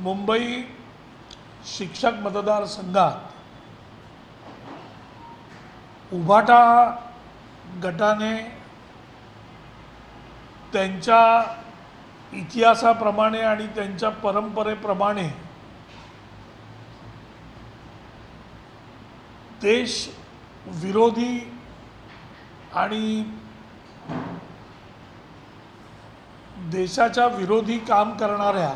मुंबई शिक्षक मतदारसंघात उभाटा गटाने त्यांच्या इतिहासाप्रमाणे आणि त्यांच्या परंपरेप्रमाणे देश विरोधी आणि देशाच्या विरोधी काम करणाऱ्या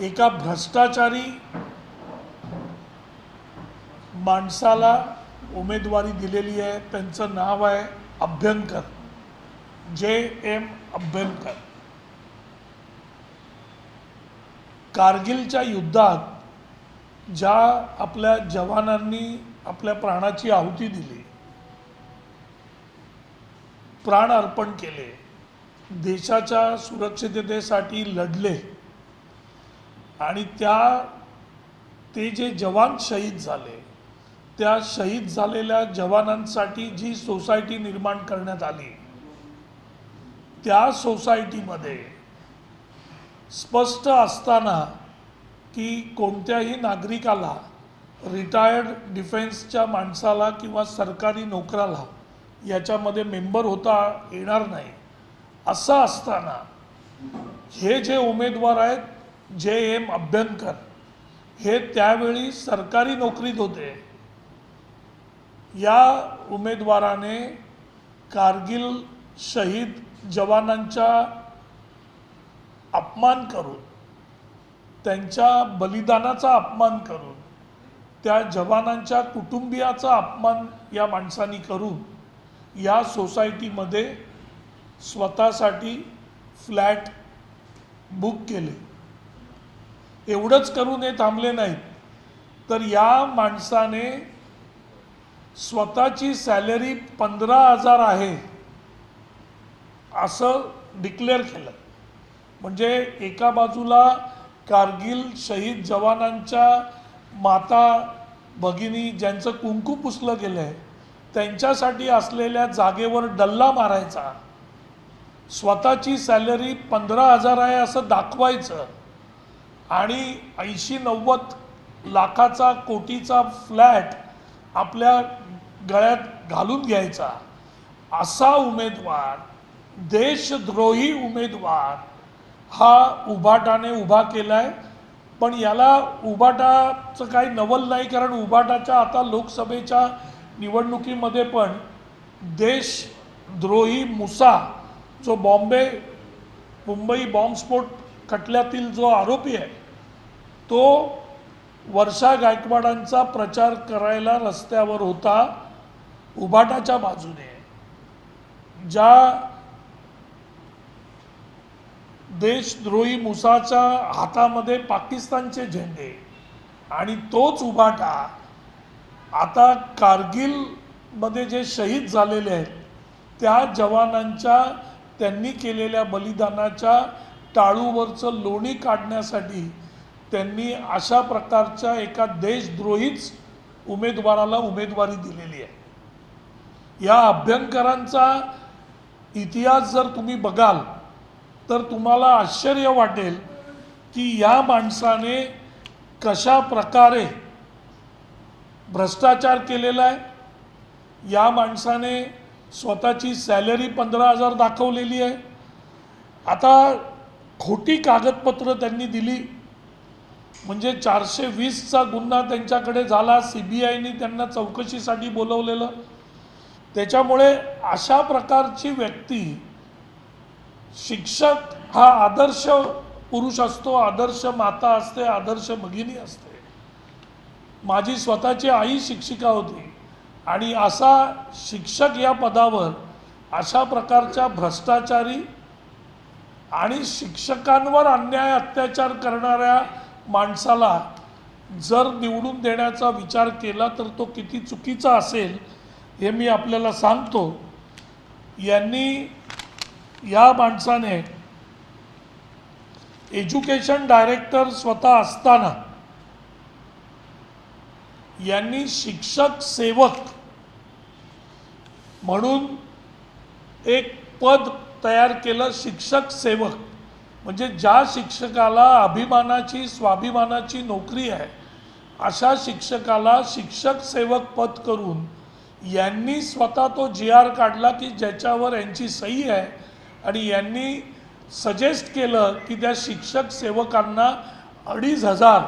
एका भ्रष्टाचारी माणसाला उमेदवारी दिलेली आहे त्यांचं नाव आहे अभ्यंकर जे एम अभ्यंकर. कारगिलच्या युद्धात ज्या आपल्या जवानांनी आपल्या प्राणाची आहुती दिली प्राण अर्पण केले देशाच्या सुरक्षिततेसाठी लढले आणि त्या ते जे जवान शहीद झाले त्या शहीद झालेल्या जवानांसाठी जी सोसायटी निर्माण करण्यात आली त्या सोसायटीमध्ये स्पष्ट असताना की कोणत्याही नागरिकाला रिटायर्ड डिफेन्सच्या माणसाला किंवा सरकारी नोकराला याच्यामध्ये मेंबर होता येणार नाही. असं असताना हे जे उमेदवार आहेत जे एम अभ्यंकर हे त्यावेळी सरकारी नोकरीत होते. या उमेदवाराने कारगिल शहीद जवानांचा अपमान करून त्यांच्या बलिदानाचा अपमान करून त्या जवानांच्या कुटुंबियाचा अपमान या माणसांनी करून या सोसायटीमध्ये स्वतःसाठी फ्लॅट बुक केले. एवढंच करून हे थांबले नाहीत. तर या माणसाने स्वतःची सॅलरी पंधरा हजार आहे असं डिक्लेअर केलं. म्हणजे एका बाजूला कारगिल शहीद जवानांच्या माता भगिनी ज्यांचं कुंकू पुसलं गेलं आहे त्यांच्यासाठी असलेल्या जागेवर डल्ला मारायचा स्वतःची सॅलरी पंधरा हजार आहे असं दाखवायचं आणि ऐंशी नव्वद लाखाचा कोटीचा फ्लॅट आपल्या गळ्यात घालून घ्यायचा. असा उमेदवार देशद्रोही उमेदवार हा उभाटाने उभा केला आहे पण याला उभाटाचं काही नवल नाही कारण उभाटाच्या आता लोकसभेच्या निवडणुकीमध्ये पण देशद्रोही मुसा जो बॉम्बे मुंबई बॉम्बस्फोट खटल्यातील जो आरोपी आहे तो वर्षा गायकवाडांचा प्रचार करायला रस्त्यावर होता उभाटाच्या बाजूने. ज्या देशद्रोही मुसाच्या हातामध्ये पाकिस्तानचे झेंडे आणि तोच उभाटा आता कारगिलमध्ये जे शहीद झालेले आहेत त्या जवानांच्या त्यांनी केलेल्या बलिदानाच्या टाळूवरचं लोणी काढण्यासाठी त्यांनी अशा प्रकारच्या एका देशद्रोहीच उमेदवाराला उमेदवारी दिलेली आहे. या अभ्यंकरांचा इतिहास जर तुम्ही बघाल तर तुम्हाला आश्चर्य वाटेल की या माणसाने कशा प्रकारे भ्रष्टाचार केलेला आहे. या माणसाने स्वतःची सॅलरी पंधरा हजार दाखवलेली आहे. आता खोटी कागदपत्र त्यांनी दिली. म्हणजे चारशे वीसचा गुन्हा त्यांच्याकडे झाला सी बी आयनी त्यांना चौकशीसाठी बोलवलेलं. त्याच्यामुळे अशा प्रकारची व्यक्ती शिक्षक हा आदर्श पुरुष असतो आदर्श माता असते आदर्श भगिनी असते. माझी स्वतःची आई शिक्षिका होती आणि असा शिक्षक या पदावर अशा प्रकारच्या भ्रष्टाचारी आणि शिक्षकांवर अन्याय अत्याचार करणाऱ्या माणसाला जर निवडून देण्याचा विचार केला तर तो किती चुकीचा असेल हे मी आपल्याला सांगतो. यांनी या माणसाने एज्युकेशन डायरेक्टर स्वतः असताना यांनी शिक्षक सेवक म्हणून एक पद तयार केलं शिक्षक सेवक. म्हणजे ज्या शिक्षकाला अभिमानाची स्वाभिमानाची नोकरी आहे अशा शिक्षकाला शिक्षक सेवक पद करून यांनी स्वतः तो जी आर काढला की ज्याच्यावर यांची सही आहे आणि यांनी सजेस्ट केलं की त्या शिक्षक सेवकांना अडीच हजार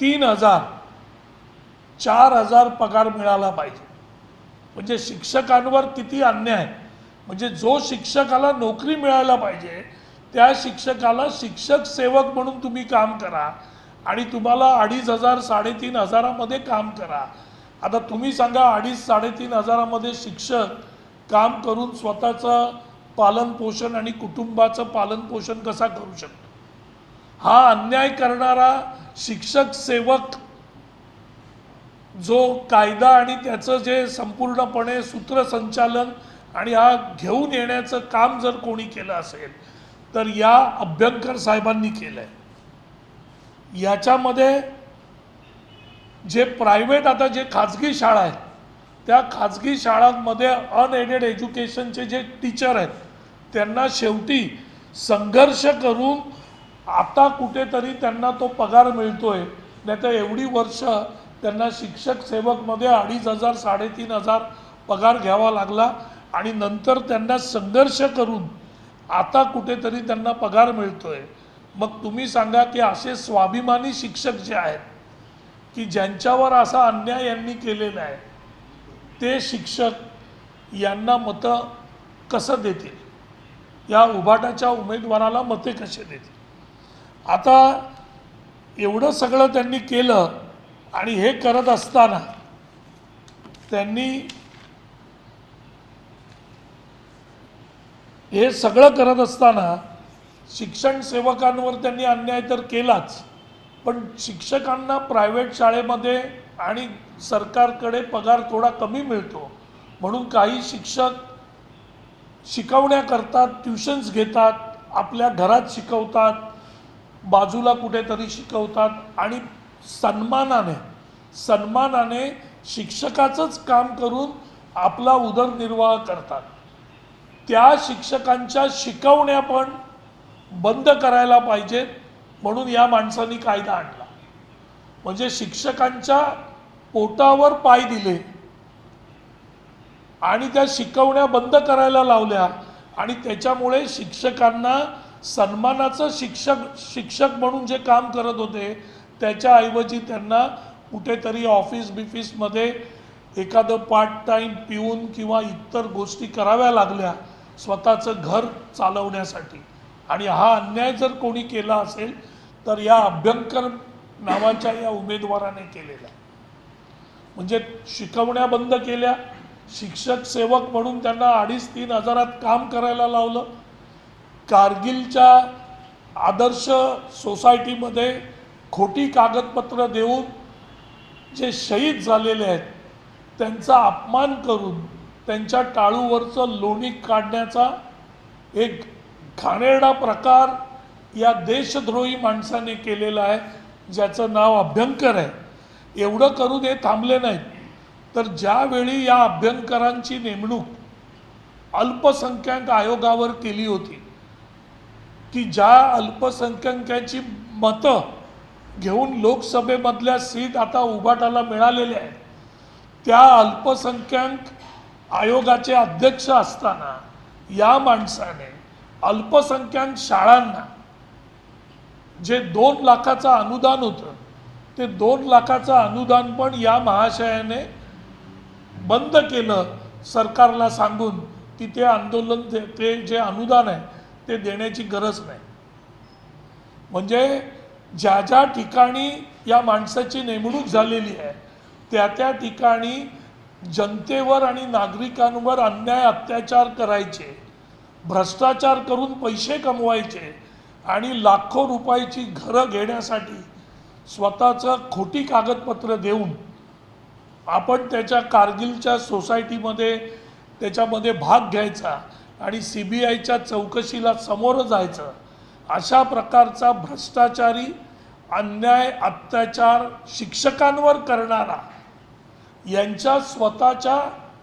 तीन हजार चार हजार पगार मिळाला पाहिजे. म्हणजे शिक्षकांवर किती अन्याय. म्हणजे जो शिक्षकाला नोकरी मिळायला पाहिजे त्या शिक्षकाला शिक्षक सेवक म्हणून तुम्ही काम करा आणि तुम्हाला अडीच हजार साडेतीन हजारामध्ये काम करा. आता तुम्ही सांगा अडीच साडेतीन हजारामध्ये शिक्षक काम करून स्वतःचं पालन पोषण आणि कुटुंबाचं पालन पोषण कसा करू शकतो? हा अन्याय करणारा शिक्षक सेवक जो कायदा आणि त्याचं जे संपूर्णपणे सूत्रसंचालन आणि हा घेऊन येण्याचं काम जर कोणी केलं असेल तर या अभ्यंकर साहेबांनी केलं आहे याच्यामध्ये जे प्रायव्हेट आता जे खाजगी शाळा आहेत त्या खाजगी शाळांमध्ये अनएडेड एज्युकेशनचे जे टीचर आहेत त्यांना शेवटी संघर्ष करून आता कुठेतरी त्यांना तो पगार मिळतोय. नाही तर एवढी वर्ष त्यांना शिक्षक सेवकमध्ये अडीच हजार साडेतीन हजार पगार घ्यावा लागला. आणि नंतर त्यांना संघर्ष करून आता कुठेतरी त्यांना पगार मिळतोय. मग तुम्ही सांगा की असे स्वाभिमानी शिक्षक जे आहेत की ज्यांच्यावर असा अन्याय यांनी केलेला आहे ते शिक्षक यांना मतं कसं देतील? या उभाटाच्या उमेदवाराला मते कसे देतील? आता एवढं सगळं त्यांनी केलं आणि हे करत असताना त्यांनी हे सगळं करत असताना शिक्षण सेवकांवर त्यांनी अन्याय तर केलाच पण शिक्षकांना प्रायव्हेट शाळेमध्ये आणि सरकारकडे पगार थोडा कमी मिळतो. म्हणून काही शिक्षक शिकवण्याकरता ट्युशन्स घेतात आपल्या घरात शिकवतात बाजूला कुठेतरी शिकवतात आणि सन्मानाने सन्मानाने शिक्षकाचंच काम करून आपला उदरनिर्वाह करतात. त्या शिक्षकांच्या शिकवण्या पण बंद करायला पाहिजेत म्हणून या माणसांनी कायदा आणला. म्हणजे शिक्षकांच्या पोटावर पाय दिले आणि त्या शिकवण्या बंद करायला लावल्या आणि त्याच्यामुळे शिक्षकांना सन्मानाचं शिक्षक शिक्षक म्हणून जे काम करत होते त्याच्याऐवजी त्यांना कुठेतरी ऑफिस बिफिसमध्ये एखादं पार्ट टाईम पिऊन किंवा इतर गोष्टी कराव्या लागल्या. स्वतःचं घर चालवण्यासाठी. आणि हा अन्याय जर कोणी केला असेल तर या अभ्यंकर नावाच्या या उमेदवाराने केलेला. म्हणजे शिकवण्या बंद केल्या शिक्षक सेवक म्हणून त्यांना अडीच तीन हजारात काम करायला लावलं. कारगिलच्या आदर्श सोसायटीमध्ये खोटी कागदपत्र देऊन जे शहीद झालेले आहेत त्यांचा अपमान करून त्यांच्या टाळूवरचं लोणी काढण्याचा एक घाणेरडा प्रकार या देशद्रोही माणसाने केलेला आहे ज्याचं नाव अभ्यंकर आहे. एवढं करून हे थांबले नाहीत. तर ज्यावेळी या अभ्यंकरांची नेमणूक अल्पसंख्याक आयोगावर केली होती की ज्या अल्पसंख्याकांची मतं घेऊन लोकसभेमधल्या सीट आता उभाटाला मिळालेल्या आहेत त्या अल्पसंख्याक आयोगाचे अध्यक्ष असताना या माणसाने अल्पसंख्याक शाळांना जे दोन लाखाचं अनुदान होतं ते दोन लाखाचं अनुदान पण या महाशयाने बंद केलं सरकारला सांगून. की ते आंदोलन ते ते जे अनुदान आहे ते देण्याची गरज नाही. म्हणजे ज्या ज्या ठिकाणी या माणसाची नेमणूक झालेली आहे त्या त्या ठिकाणी जनतेवर आणि नागरिकांवर अन्याय अत्याचार करायचे भ्रष्टाचार करून पैसे कमवायचे आणि लाखो रुपयाची घरं घेण्यासाठी स्वतःचं खोटी कागदपत्र देऊन आपण त्याच्या कारगिलच्या सोसायटीमध्ये त्याच्यामध्ये भाग घ्यायचा आणि सी बी आयच्या चौकशीला समोरं जायचं. अशा प्रकारचा भ्रष्टाचारी अन्याय अत्याचार शिक्षकांवर करणारा यांच्या स्वतःच्या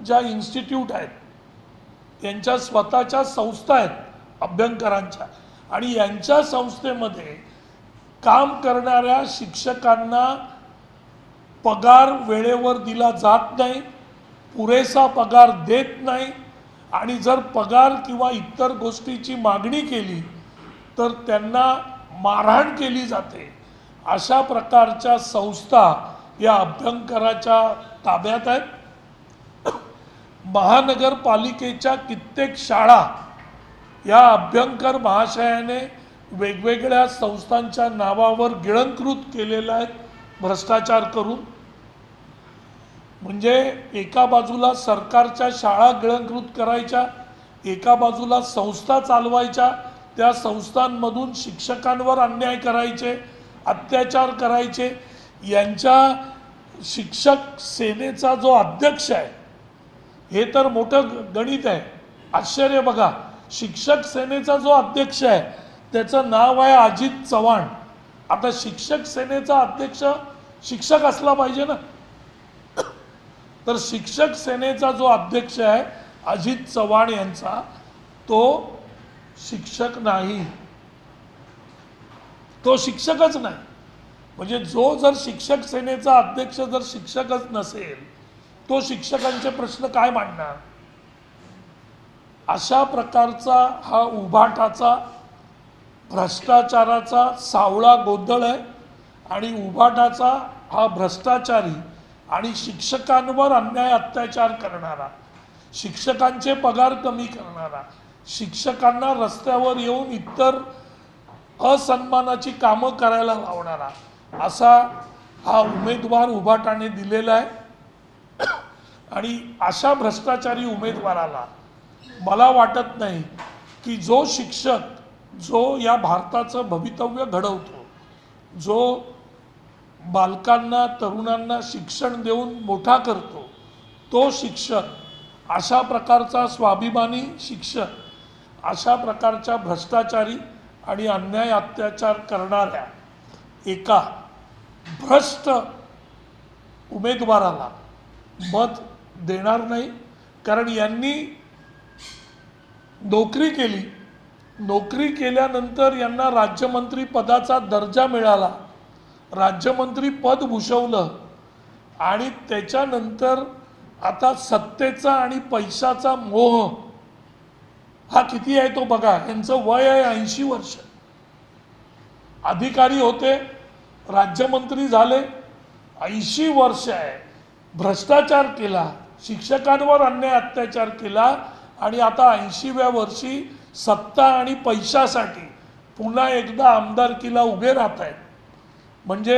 ज्या इन्स्टिट्यूट आहेत यांच्या स्वतःच्या संस्था आहेत अभ्यंकरांच्या आणि यांच्या संस्थेमध्ये काम करणाऱ्या शिक्षकांना पगार वेळेवर दिला जात नाही पुरेसा पगार देत नाही आणि जर पगार किंवा इतर गोष्टीची मागणी केली तर त्यांना मारहाण केली जाते. अशा प्रकारच्या संस्था या अभ्यंकराच्या ताब्यात आहेत. महानगरपालिकेच्या कित्येक शाळा या अभ्यंकर महाशयाने वेगवेगळ्या संस्थांच्या नावावर गिळंकृत केलेल्या आहेत भ्रष्टाचार करून. म्हणजे एका बाजूला सरकारच्या शाळा गिळंकृत करायच्या एका बाजूला संस्था चालवायच्या त्या संस्थांमधून शिक्षकांवर अन्याय करायचे अत्याचार करायचे यांच्या शिक्षक सेनेचा जो अध्यक्ष आहे हे तर मोठं गणित आहे. आश्चर्य बघा शिक्षक सेनेचा जो अध्यक्ष आहे त्याचं नाव आहे अजित चव्हाण. आता शिक्षक सेनेचा अध्यक्ष शिक्षक असला पाहिजे ना. तर शिक्षक सेनेचा जो अध्यक्ष आहे अजित चव्हाण यांचा तो शिक्षक नाही. तो शिक्षकच नाही. म्हणजे जो जर शिक्षक सेनेचा अध्यक्ष जर शिक्षकच नसेल तो शिक्षकांचे प्रश्न काय मांडणार? अशा प्रकारचा हा उभाटाचा भ्रष्टाचाराचा सावळा गोंधळ आहे आणि उभाटाचा हा भ्रष्टाचारी आणि शिक्षकांवर अन्याय अत्याचार करणारा शिक्षकांचे पगार कमी करणारा शिक्षकांना रस्त्यावर येऊन इतर असन्मानाची कामं करायला लावणारा असा हा उमेदवार उभाटाने दिलेला आहे. आणि अशा भ्रष्टाचारी उमेदवाराला मला वाटत नाही की जो शिक्षक जो या भारताचं भवितव्य घडवतो जो बालकांना तरुणांना शिक्षण देऊन मोठा करतो तो शिक्षक अशा प्रकारचा स्वाभिमानी शिक्षक अशा प्रकारच्या भ्रष्टाचारी आणि अन्याय अत्याचार करणाऱ्या एका भ्रष्ट उमेदवाराला मत देणार नाही. कारण यांनी नोकरी केली. नोकरी केल्यानंतर यांना राज्यमंत्री पदाचा दर्जा मिळाला. राज्यमंत्री पद भूषवलं. आणि त्याच्यानंतर आता सत्तेचा आणि पैशाचा मोह हा किती आहे तो बघा. यांचं वय आहे ऐंशी वर्ष. अधिकारी होते राज्यमंत्री झाले ऐंशी वर्ष आहे. भ्रष्टाचार केला शिक्षकांवर अन्याय अत्याचार केला आणि आता ऐंशीव्या वर्षी सत्ता आणि पैशासाठी पुन्हा एकदा आमदारकीला उभे राहत आहेत. म्हणजे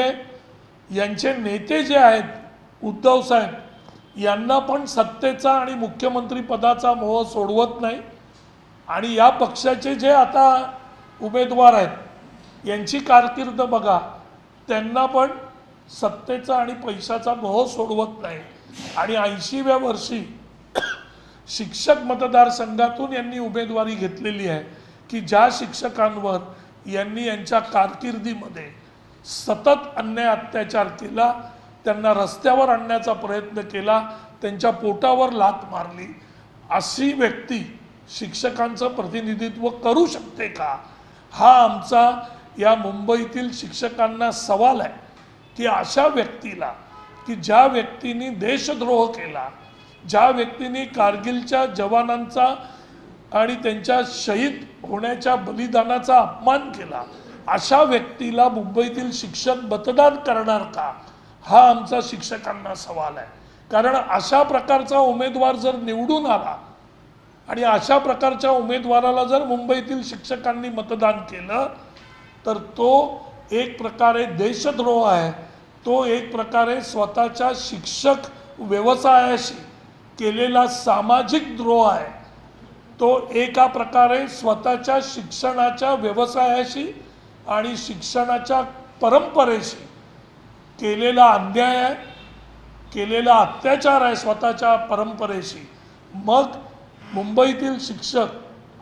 यांचे नेते जे आहेत उद्धव साहेब यांना पण सत्तेचा आणि मुख्यमंत्रीपदाचा मोह सोडवत नाही. आणि या पक्षाचे जे आता उमेदवार आहेत यांची कारकीर्द बघा. त्यांना पण सत्तेचा आणि पैशाचा मोह सोडवत नाही. आणि ऐंशीव्या वर्षी शिक्षक मतदारसंघातून यांनी उमेदवारी घेतलेली आहे की ज्या शिक्षकांवर यांनी यांच्या कारकिर्दीमध्ये सतत अन्याय अत्याचार केला त्यांना रस्त्यावर आणण्याचा प्रयत्न केला त्यांच्या पोटावर लात मारली अशी व्यक्ती शिक्षकांचं प्रतिनिधित्व करू शकते का? हा आमचा या मुंबईतील शिक्षकांना सवाल आहे की अशा व्यक्तीला की ज्या व्यक्तीने देशद्रोह केला ज्या व्यक्तींनी कारगिलच्या जवानांचा आणि त्यांच्या शहीद होण्याच्या बलिदानाचा अपमान केला अशा व्यक्तीला मुंबईतील शिक्षक मतदान करणार का? हा आमचा शिक्षकांना सवाल आहे. कारण अशा प्रकारचा उमेदवार जर निवडून आला आणि अशा प्रकारच्या उमेदवाराला जर मुंबईतील शिक्षकांनी मतदान केलं तर तो एक प्रकारे देशद्रोह आहे. तो एक प्रकारे स्वतःच्या शिक्षक व्यवसायाशी केलेला सामाजिक द्रोह आहे. तो एका प्रकारे स्वतःच्या शिक्षणाच्या व्यवसायाशी आणि शिक्षणाच्या परंपरेशी केलेला अन्याय आहे केलेला अत्याचार आहे स्वतःच्या परंपरेशी. मग मुंबईतील शिक्षक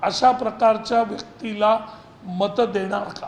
अशा प्रकारच्या व्यक्तीला मतं देणार का?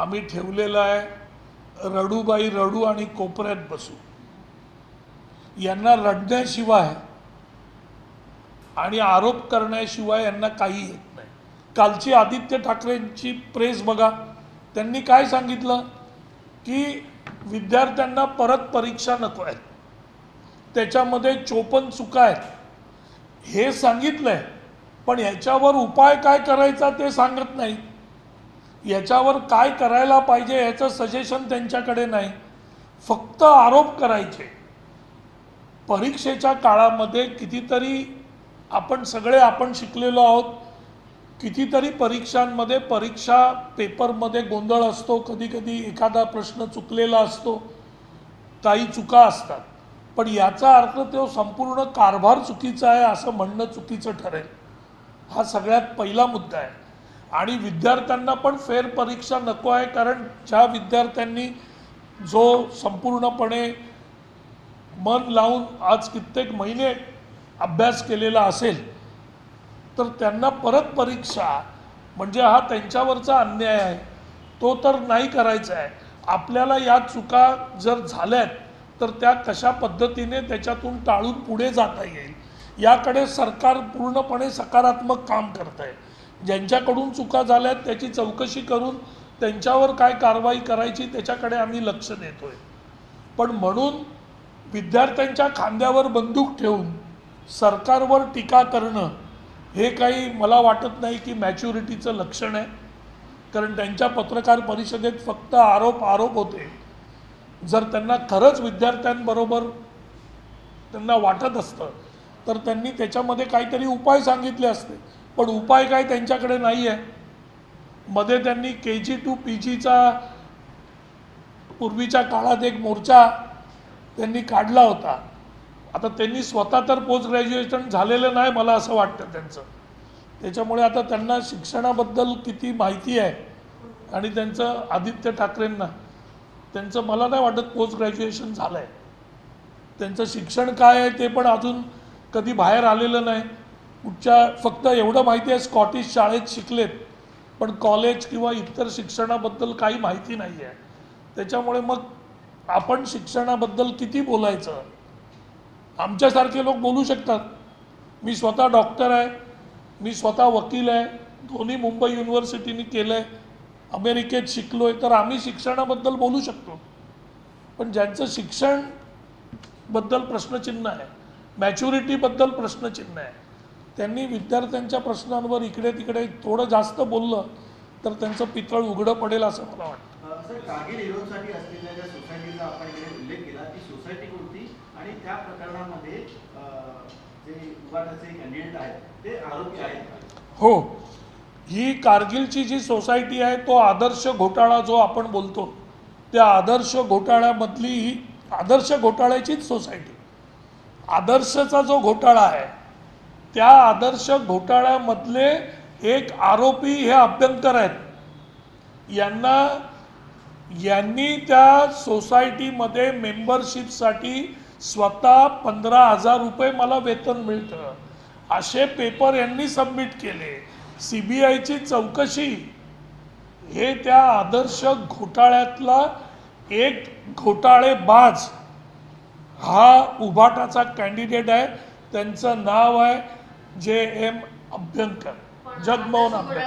आम्ही ठेवलेला आहे रडूबाई रडू आणि कोपऱ्यात बसू. यांना रडण्याशिवाय आणि आरोप करण्याशिवाय यांना काही येत नाही. कालची आदित्य ठाकरेंची प्रेस बघा त्यांनी काय सांगितलं? की विद्यार्थ्यांना परत परीक्षा नको आहेत. त्याच्यामध्ये चोपन्न चुका आहेत. हे सांगितलंय पण याच्यावर उपाय काय करायचा ते सांगत नाही याच्यावर काय करायला पाहिजे याचं सजेशन त्यांच्याकडे नाही. फक्त आरोप करायचे. परीक्षेच्या काळामध्ये कितीतरी आपण सगळे आपण शिकलेलो आहोत. कितीतरी परीक्षांमध्ये परीक्षा पेपरमध्ये गोंधळ असतो. कधी कधी एखादा प्रश्न चुकलेला असतो. काही चुका असतात. पण याचा अर्थ तो संपूर्ण कारभार चुकीचा आहे असं म्हणणं चुकीचं ठरेल. हा सगळ्यात पहिला मुद्दा आहे. आणि विद्यार्थ्यांना पण फेर परीक्षा नको आहे कारण ज्या विद्यार्थ्यांनी जो संपूर्णपणे मन लावून आज कित्येक महिने अभ्यास केलेला असेल तर त्यांना परत परीक्षा म्हणजे हा त्यांच्यावरचा अन्याय आहे. तो तर नाही करायचा आहे. आपल्याला या चुका जर झाल्यात तर त्या कशा पद्धतीने त्याच्यातून टाळून पुढे जाता येईल? याकडे सरकार पूर्णपणे सकारात्मक काम करत आहे ज्यांच्याकडून चुका झाल्यात त्याची चौकशी करून त्यांच्यावर काय कारवाई करायची त्याच्याकडे आम्ही लक्ष देतोय. पण म्हणून विद्यार्थ्यांच्या खांद्यावर बंदूक ठेवून सरकारवर टीका करणं हे काही मला वाटत नाही की मॅच्युरिटीचं लक्षण आहे. कारण त्यांच्या पत्रकार परिषदेत फक्त आरोप आरोप होते. जर त्यांना खरंच विद्यार्थ्यांबरोबर त्यांना वाटत असतं तर त्यांनी त्याच्यामध्ये काहीतरी उपाय सांगितले असते. पण उपाय काय त्यांच्याकडे नाही आहे मध्ये त्यांनी के जी टू पी जीचा पूर्वीच्या काळात एक मोर्चा त्यांनी काढला होता. आता त्यांनी स्वतः तर पोस्ट ग्रॅज्युएशन झालेलं नाही मला असं वाटतं त्यांचं. त्याच्यामुळे आता त्यांना शिक्षणाबद्दल किती माहिती आहे आणि त्यांचं आदित्य ठाकरेंना त्यांचं मला नाही वाटत पोस्ट ग्रॅज्युएशन झालं आहे त्यांचं शिक्षण काय आहे ते पण अजून कधी बाहेर आलेलं नाही. कुठच्या फक्त एवढं माहिती आहे स्कॉटिश शाळेत शिकलेत पण कॉलेज किंवा इतर शिक्षणाबद्दल काही माहिती नाही आहे त्याच्यामुळे मग आपण शिक्षणाबद्दल किती बोलायचं? आमच्यासारखे लोक बोलू शकतात. मी स्वतः डॉक्टर आहे मी स्वतः वकील आहे दोन्ही मुंबई युनिव्हर्सिटीनी केलं आहे अमेरिकेत शिकलो आहे तर आम्ही शिक्षणाबद्दल बोलू शकतो. पण ज्यांचं शिक्षणबद्दल प्रश्नचिन्ह आहे मॅच्युरिटीबद्दल प्रश्नचिन्ह आहे त्यांनी विद्यार्थ्यांच्या प्रश्नांवर इकडे तिकडे थोडं जास्त बोललं तर त्यांचं पितळ उघडं पडेल असं मला वाटतं? हो. ही कारगिलची जी सोसायटी आहे तो आदर्श घोटाळा जो आपण बोलतो त्या आदर्श घोटाळ्यामधली ही आदर्श घोटाळ्याचीच सोसायटी. आदर्शचा जो घोटाळा आहे त्या आदर्श घोटाळ्यामधले एक आरोपी हे अभ्यंकर आहेत. यांना यांनी त्या सोसायटीमध्ये मेंबरशिपसाठी स्वतः पंधरा हजार रुपये मला वेतन मिळतं. असे पेपर यांनी सबमिट केले. सी बी आयची चौकशी. हे त्या आदर्श घोटाळ्यातला एक घोटाळेबाज. हा उभाटाचा कॅन्डिडेट आहे. त्यांचं नाव आहे जे एम अभ्यंकर जगमोहन अभ्यंकर.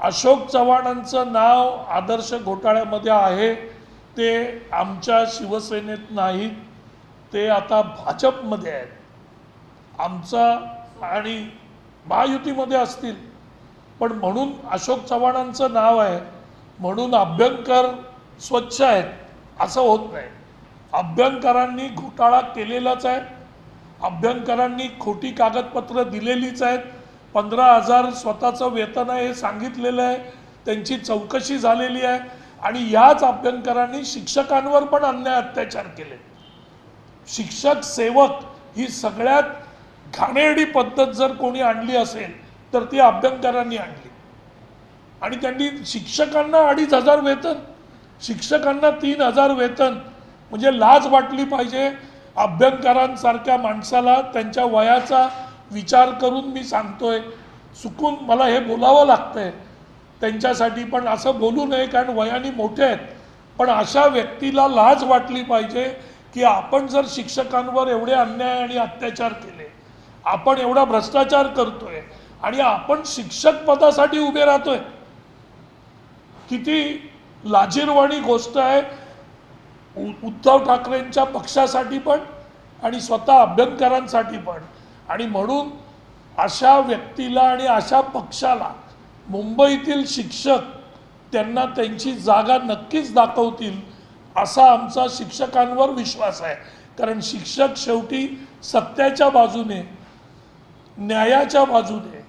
अशोक चव्हाणांचं नाव आदर्श घोटाळ्यामध्ये आहे. ते आमच्या शिवसेनेत नाहीत. ते आता भाजपमध्ये आहेत. आमचा आणि महायुतीमध्ये असतील. पण म्हणून अशोक चव्हाणांचं नाव आहे. म्हणून अभ्यंकर स्वच्छ आहेत. असं होत नाही. अभ्यंकरांनी घोटाळा केलेलाच आहे. अभ्यंकरांनी खोटी कागदपत्र दिलेलीच आहेत. पंधरा हजार स्वतःचं वेतन आहे हे सांगितलेलं आहे. त्यांची चौकशी झालेली आहे. आणि याच अभ्यंकरांनी शिक्षकांवर पण अन्याय अत्याचार केले. शिक्षक सेवक ही सगळ्यात घाणेरडी पद्धत जर कोणी आणली असेल तर ती अभ्यंकरांनी आणली. आणि त्यांनी शिक्षकांना अडीच हजार वेतन शिक्षकांना तीन हजार वेतन म्हणजे लाज वाटली पाहिजे. अभ्यंकरांसारख्या माणसाला त्यांच्या वयाचा विचार करून मी सांगतोय. चुकून मला हे बोलावं लागतंय. त्यांच्यासाठी पण असं बोलू नये कारण वयाने मोठे आहेत. पण अशा व्यक्तीला लाज वाटली पाहिजे की आपण जर शिक्षकांवर एवढे अन्याय आणि अत्याचार केले आपण एवढा भ्रष्टाचार करतोय आणि आपण शिक्षक पदासाठी उभे राहतोय. किती लाजीरवाणी गोष्ट आहे. उद्धव ठाकरेंच्या पक्षासाठी पण आणि स्वतः अभ्यंकरांसाठी पण. आणि म्हणून अशा व्यक्तीला आणि अशा पक्षाला मुंबईतील शिक्षक त्यांना त्यांची जागा नक्कीच दाखवतील असा आमचा शिक्षकांवर विश्वास आहे. कारण शिक्षक शेवटी सत्याच्या बाजूने न्यायाच्या बाजूने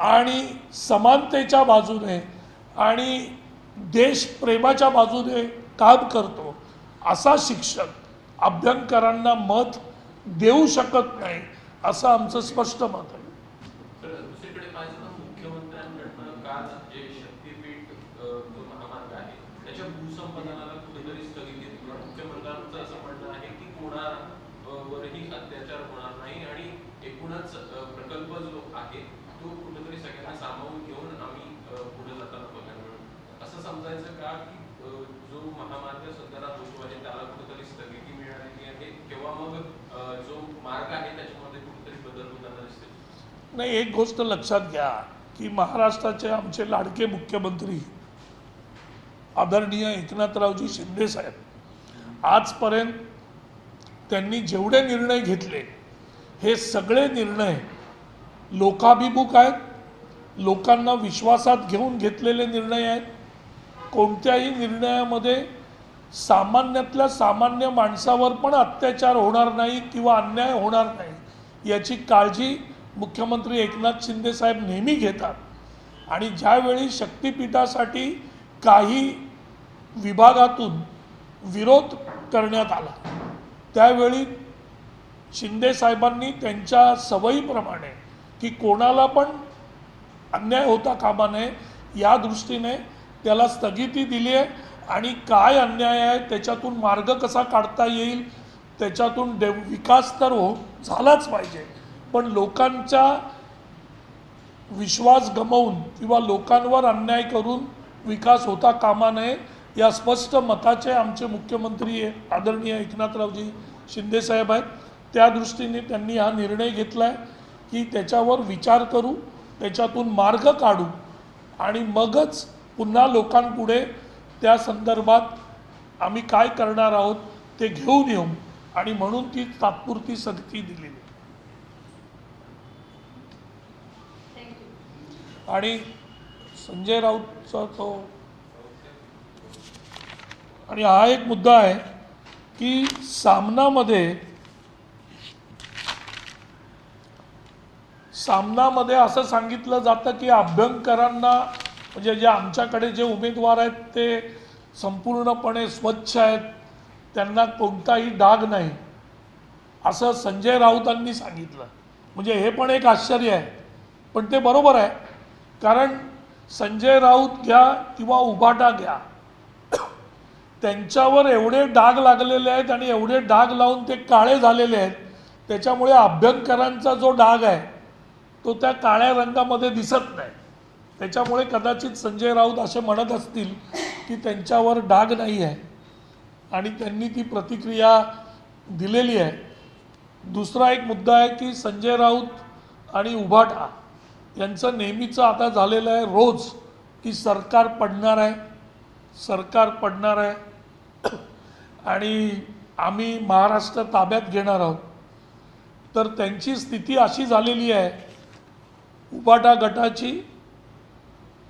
आणि समानतेच्या बाजूने आणि देशप्रेमाच्या बाजूने काम करतो. असा शिक्षक अभ्यंकरांना मत देऊ शकत नाही असं आमचं स्पष्ट मत आहे. तर दुसरीकडे पाहिजे आहे त्याच्या कुठेतरी असं म्हणणं आहे की अत्याचार होणार नाही आणि एकूणच प्रकल्प जो आहे तो कुठेतरी सगळ्यांना सामावून घेऊन आम्ही पुढे जाताना बघायला असं समजायचं का की जो महामार्ग सध्याला होतो आहे त्याला कुठेतरी स्थगिती मिळालेली आहे किंवा मग जो मार्ग आहे त्याच्यामध्ये कुठेतरी बदल होताना दिसते नाही एक गोष्ट लक्षात घ्या की महाराष्ट्राचे आमचे लाडके मुख्यमंत्री आदरणीय एकनाथरावजी शिंदे साहेब आजपर्यंत त्यांनी जेवढे निर्णय घेतले हे सगळे निर्णय लोकाभिमुख आहेत लोकांना विश्वासात घेऊन घेतलेले निर्णय आहेत. कोणत्याही निर्णयामध्ये सामान्यातल्या सामान्य माणसावर पण अत्याचार होणार नाही किंवा अन्याय होणार नाही याची काळजी मुख्यमंत्री एकनाथ शिंदे साहेब नेहमी घेतात. आणि ज्यावेळी शक्तिपीठासाठी काही विभागातून विरोध करण्यात आला त्यावेळी शिंदे साहेबांनी त्यांच्या सवयीप्रमाणे की कोणाला पण अन्याय होता कामा नये या दृष्टीने त्याला स्थगिती दिली आहे. आणि काय अन्याय आहे? त्याच्यातून मार्ग कसा काढता येईल? त्याच्यातून डे विकास तर हो झालाच पाहिजे. पण लोकांचा विश्वास गमवून किंवा लोकांवर अन्याय करून विकास होता कामा नये या स्पष्ट मताचे आमचे मुख्यमंत्री आदरणीय एकनाथरावजी शिंदेसाहेब आहेत. त्या दृष्टीने त्यांनी हा निर्णय घेतला आहे की त्याच्यावर विचार करू त्याच्यातून मार्ग काढू आणि मगच पुन्हा लोकांपुढे त्या संदर्भात आम्ही काय करणार आहोत ते घेऊन येऊ. आणि म्हणून ती तात्पुरती सक्ती दिलेली आणि संजय राऊतचा तो आणि हा एक मुद्दा आहे की सामनामध्ये सामनामध्ये असं सांगितलं जातं की अभ्यंकरांना म्हणजे जे आमच्याकडे जे उमेदवार आहेत ते संपूर्णपणे स्वच्छ आहेत. त्यांना कोणताही डाग नाही. असं संजय राऊतांनी सांगितलं. म्हणजे हे पण एक आश्चर्य आहे. पण ते बरोबर आहे. कारण संजय राऊत घ्या किंवा उभाटा घ्या त्यांच्यावर एवढे डाग लागलेले आहेत आणि एवढे डाग लावून ते काळे झालेले आहेत. त्याच्यामुळे अभ्यंकरांचा जो डाग आहे तो त्या काळ्या रंगामध्ये दिसत नाही. त्याच्यामुळे कदाचित संजय राऊत असे म्हणत असतील की त्यांच्यावर डाग नाही आहे. आणि त्यांनी ती प्रतिक्रिया दिलेली आहे. दुसरा एक मुद्दा आहे की संजय राऊत आणि उभाटा यांचं नेहमीचं आता झालेलं आहे रोज की सरकार पडणार आहे सरकार पडणार आहे. आणि आम्ही महाराष्ट्र ताब्यात घेणार आहोत. तर त्यांची स्थिती अशी झालेली आहे. उबाटा गटाची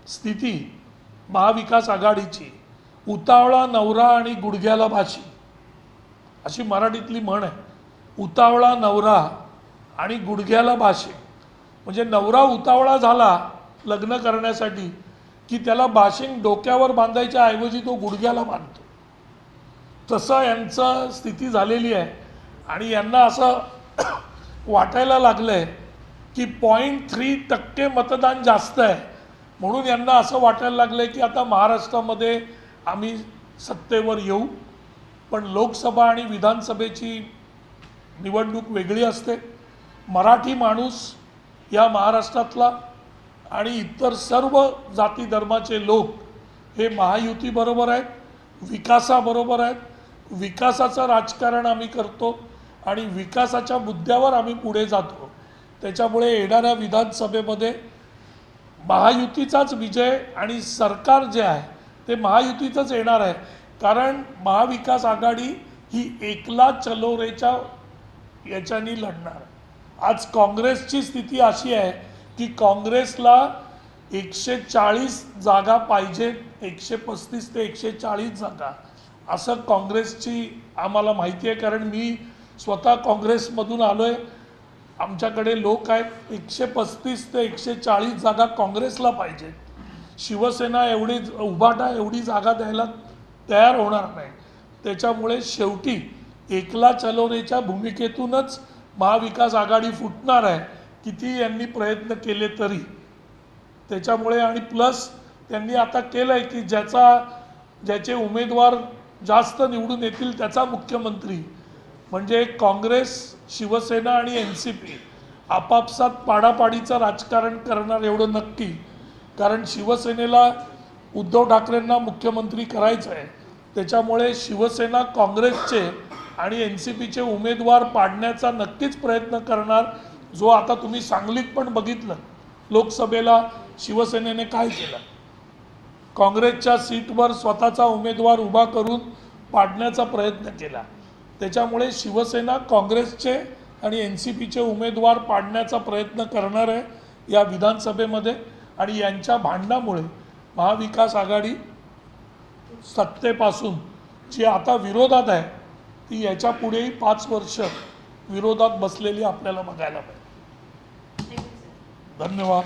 स्थिती महाविकास आघाडीची उतावळा नवरा आणि गुडघ्याला भाशी अशी मराठीतली म्हण आहे. उतावळा नवरा आणि गुडघ्याला भाशी म्हणजे नवरा उतावळा झाला लग्न करण्यासाठी की त्याला बाशिंग डोक्यावर बांधायच्या ऐवजी तो गुडघ्याला बांधतो. तसं यांचं स्थिती झालेली आहे. आणि यांना असं वाटायला लागलं आहे की पॉईंट थ्री टक्के मतदान जास्त आहे. म्हणून यांना असं वाटायला लागलं आहे की आता महाराष्ट्रामध्ये आम्ही सत्तेवर येऊ पण लोकसभा आणि विधानसभेची निवडणूक वेगळी असते. मराठी माणूस या महाराष्ट्रातला आणि इतर सर्व जाती धर्माचे लोक हे महायुतीबरोबर आहेत विकासाबरोबर आहेत. विकासाचं राजकारण आम्ही करतो आणि विकासाच्या मुद्द्यावर आम्ही पुढे जातो. त्याच्यामुळे येणाऱ्या विधानसभेमध्ये महायुतीचाच विजय आणि सरकार जे आहे ते महायुतीचंच येणार आहे. कारण महाविकास आघाडी ही एकला चलोरेच्या याच्यानी लढणार. आज काँग्रेसची स्थिती अशी आहे की काँग्रेसला एकशे चाळीस जागा पाहिजे एकशे पस्तीस ते एकशे चाळीस जागा. असं काँग्रेसची आम्हाला माहिती आहे कारण मी स्वतः काँग्रेसमधून आलो आहे आमच्याकडे लोक आहेत एकशे पस्तीस ते एकशे चाळीस जागा काँग्रेसला पाहिजे. शिवसेना एवढी उभाटा एवढी जागा द्यायला तयार होणार नाही. त्याच्यामुळे शेवटी एकला चलवण्याच्या भूमिकेतूनच महाविकास आघाडी फुटणार आहे किती यांनी प्रयत्न केले तरी. त्याच्यामुळे आणि प्लस त्यांनी आता केलं आहे की ज्याचा ज्याचे उमेदवार जास्त निवडून येतील त्याचा मुख्यमंत्री. म्हणजे काँग्रेस शिवसेना आणि एन सी पी आपापसात पाडापाडीचं राजकारण करणार एवढं नक्की. कारण शिवसेनेला उद्धव ठाकरेंना मुख्यमंत्री करायचं आहे. त्याच्यामुळे शिवसेना काँग्रेसचे आणि एन सी पीचे उमेदवार पाडण्याचा नक्कीच प्रयत्न करणार जो आता तुम्ही सांगलीत पण बघितलं. लोकसभेला शिवसेनेने काय केलं? काँग्रेसच्या सीटवर स्वतःचा उमेदवार उभा करून पाडण्याचा प्रयत्न केला. त्याच्यामुळे शिवसेना काँग्रेसचे आणि एन सी पीचे उमेदवार पाडण्याचा प्रयत्न करणार आहे या विधानसभेमध्ये. आणि यांच्या भांडणामुळे महाविकास आघाडी सत्तेपासून जी आता विरोधात आहे ती याच्या पुढेही पाच वर्ष विरोधात बसलेली आपल्याला बघायला मिळेल. सर धन्यवाद.